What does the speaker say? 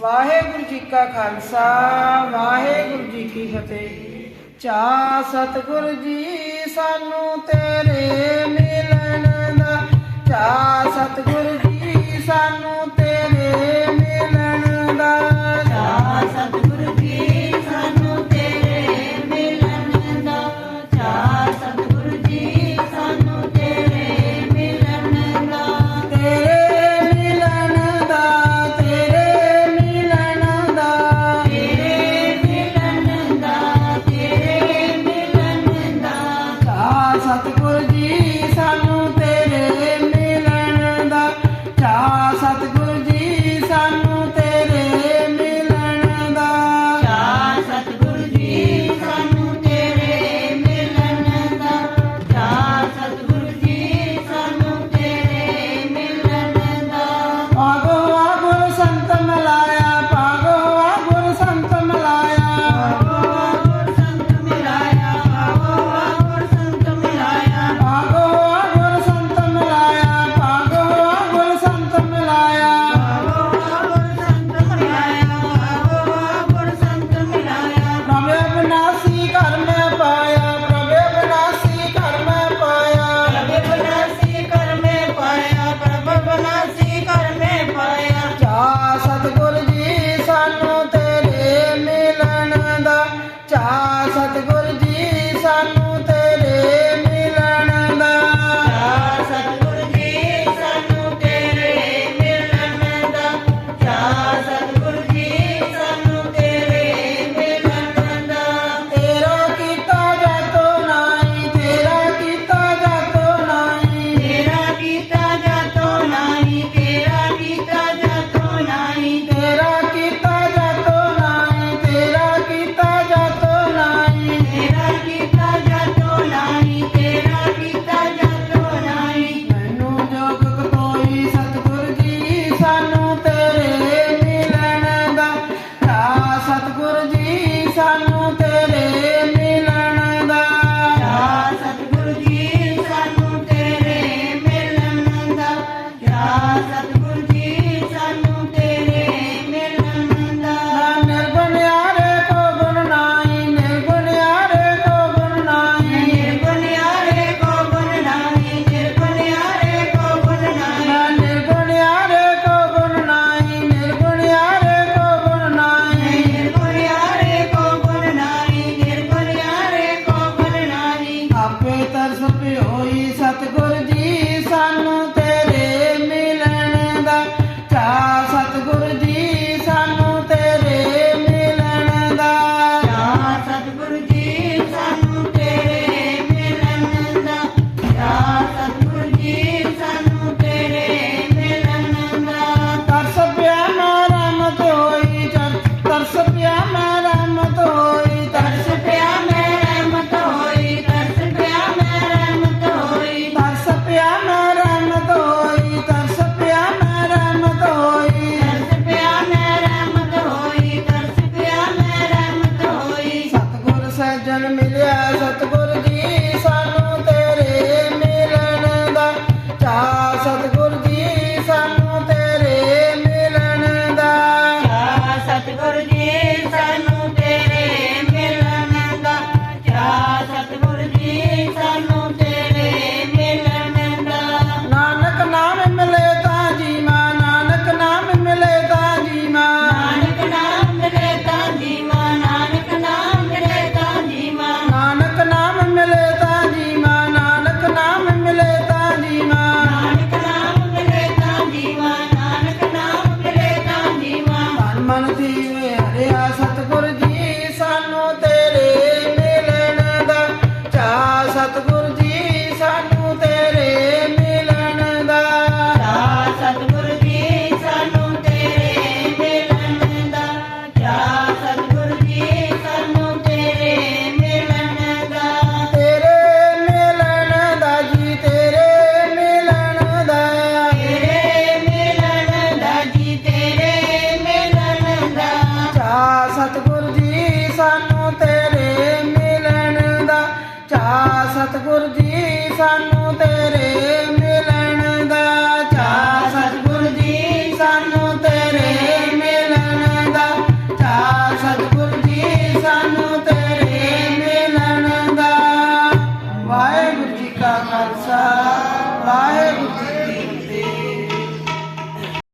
ਵਾਹਿਗੁਰੂ ਜੀ ਕਾ ਖਾਲਸਾ ਵਾਹਿਗੁਰੂ ਜੀ ਕੀ ਫਤਿਹ। ਚਾ ਸਤਿਗੁਰ ਜੀ ਸਾਨੂੰ ਤੇਰੇ ਸਤਿਗੁਰ ਜੀ ਸਾਨੂੰ ਤੇਰੇ ਮਿਲਣ ਦਾ। ਯਾ ਸਤਿਗੁਰ ਜੀ ਸਾਨੂੰ ਤੇਰੇ ਮਿਲਣ ਦਾ। ਯਾ ਸਤਿਗੁਰ ਤਰਸ ਪਿਆ ਮੈਂ ਰਹਿਮਤ ਹੋਈ ਤਰਸ ਪਿਆ ਮੈਂ ਰਹਿਮਤ ਹੋਈ ਤਰਸ ਪਿਆ ਮੈਂ ਰਹਿਮਤ ਹੋਈ ਤਰਸ ਪਿਆ ਮੈਂ ਰਹਿਮਤ ਹੋਈ ਤਰਸ ਪਿਆ ਮੈਂ ਰਹਿਮਤ ਹੋਈ ਤਰਸ ਪਿਆ ਮੈਂ ਰਹਿਮਤ ਹੋਈ ਤਰਸ ਪਿਆ ਮੈਂ ਰਹਿਮਤ ਹੋਈ ਸਤਗੁਰ ਸਜਣ ਮਿਲਿਆ, ਸਤਗੁਰ ਜੀ ਸਾਨੂੰ ਤੇਰੇ ਮਿਲਣ ਦਾ ਚਾਹ मन दिल तेरे